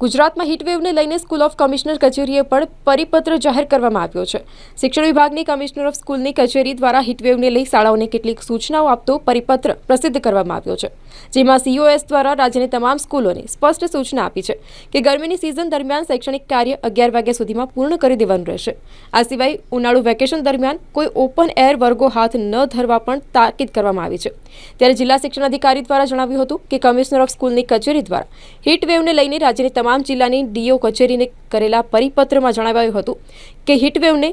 ગુજરાતમાં હીટવેવને લઈને school of commissioner કચેરીએ પણ પરિપત્ર જાહેર કરવામાં આવ્યો છે. શિક્ષણ વિભાગની કમિશનર ઓફ સ્કૂલની કચેરી દ્વારા હીટવેવને લઈ શાળાઓને કેટલીક સૂચનાઓ આપતો પરિપત્ર પ્રસિદ્ધ કરવામાં આવ્યો છે. જેમાં સીઓએસ દ્વારા રાજ્યની તમામ સ્કૂલોને સ્પષ્ટ સૂચના આપી છે કે ગરમીની સિઝન દરમિયાન શૈક્ષણિક કાર્ય અગિયાર વાગ્યા સુધીમાં પૂર્ણ કરી દેવાનું રહેશે. આ સિવાય ઉનાળુ વેકેશન દરમિયાન કોઈ ઓપન એર વર્ગો હાથ ન ધરવા પણ તાકીદ કરવામાં આવી છે. ત્યારે જિલ્લા શિક્ષણ અધિકારી દ્વારા જણાવ્યું હતું કે કમિશનર ઓફ સ્કૂલની કચેરી દ્વારા હીટવેવને લઈને રાજ્યની તમામ જિલ્લાની ડીઓ કચેરીને કરેલા પરિપત્રમાં જણાવાયું હતું કે હીટવેવને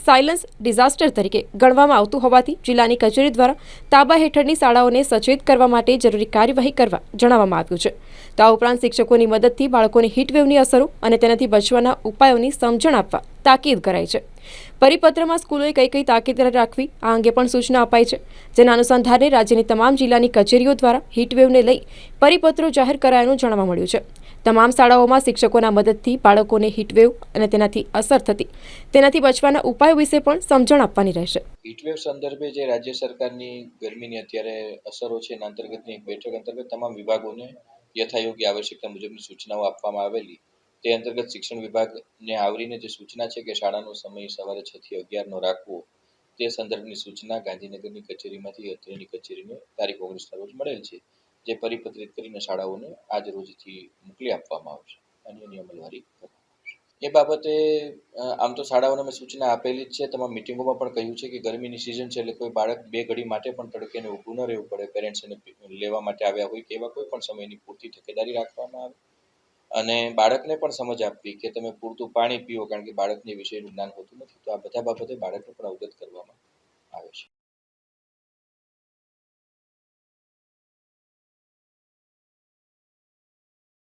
સાયલન્સ ડિઝાસ્ટર તરીકે ગણવામાં આવતું હોવાથી જિલ્લાની કચેરી દ્વારા તાબા હેઠળની શાળાઓને સચેત કરવા માટે જરૂરી કાર્યવાહી કરવા જણાવવામાં આવ્યું છે. તો આ ઉપરાંત શિક્ષકોની મદદથી બાળકોને હીટવેવની અસરો અને તેનાથી બચવાના ઉપાયોની સમજણ આપવા તાકીદ કરાઈ છે. પરિપત્રમાં સ્કૂલોએ કઈ કઈ તાકીદ રાખવી, આ અંગે પણ સૂચના અપાઈ છે. જેના અનુસંધાને રાજ્યની તમામ જિલ્લાની કચેરીઓ દ્વારા હીટવેવને લઈ પરિપત્રો જાહેર કરાયાનું જાણવા મળ્યું છે. તમામ શાળાઓમાં શિક્ષકોના મદદથી બાળકોને હીટવેવ અને તેનાથી અસર થતી. તેનાથી બચવાના ઉપાયો વિશે પણ સમજણ આપવાની રહેશે. હીટવેવ સંદર્ભે જે રાજ્ય સરકારની ગરમીની અત્યારે અસરો છે એના અંતર્ગતની બેઠક અંતર્ગત તમામ વિભાગોને યથાયોગ્ય આવશ્યકતા મુજબની સૂચનાઓ આપવામાં આવેલી. તે અંતર્ગત શિક્ષણ વિભાગને આવરીને જે સૂચના છે કે શાળાનો સમય સવારે છ થી અગિયારનો રાખવો, તે સંદર્ભની સૂચના ગાંધીનગરની કચેરીમાંથી અત્રેની કચેરીને તારીખ ઓગણીસના રોજ મળેલ છે, જે પરિપત્રિત કરીને શાળાઓને આજ રોજથી મોકલી આપવામાં આવશે. અને એની અમલવારી એ બાબતે આમ તો શાળાઓને મેં સૂચના આપેલી જ છે. તમામ મિટિંગોમાં પણ કહ્યું છે કે ગરમીની સિઝન છે એટલે કોઈ બાળક બે ઘડી માટે પણ તડકેને ઊભું ન રહેવું પડે. પેરેન્ટ્સ એને લેવા માટે આવ્યા હોય કે એવા કોઈ પણ સમયની પૂરતી તકેદારી રાખવામાં આવે. અને બાળકને પણ સમજ આપવી કે તમે પૂરતું પાણી પીઓ, કારણ કે બાળકને વિશેનું જ્ઞાન હોતું નથી. તો આ બધા બાબતે બાળકને પણ અવગત કરવામાં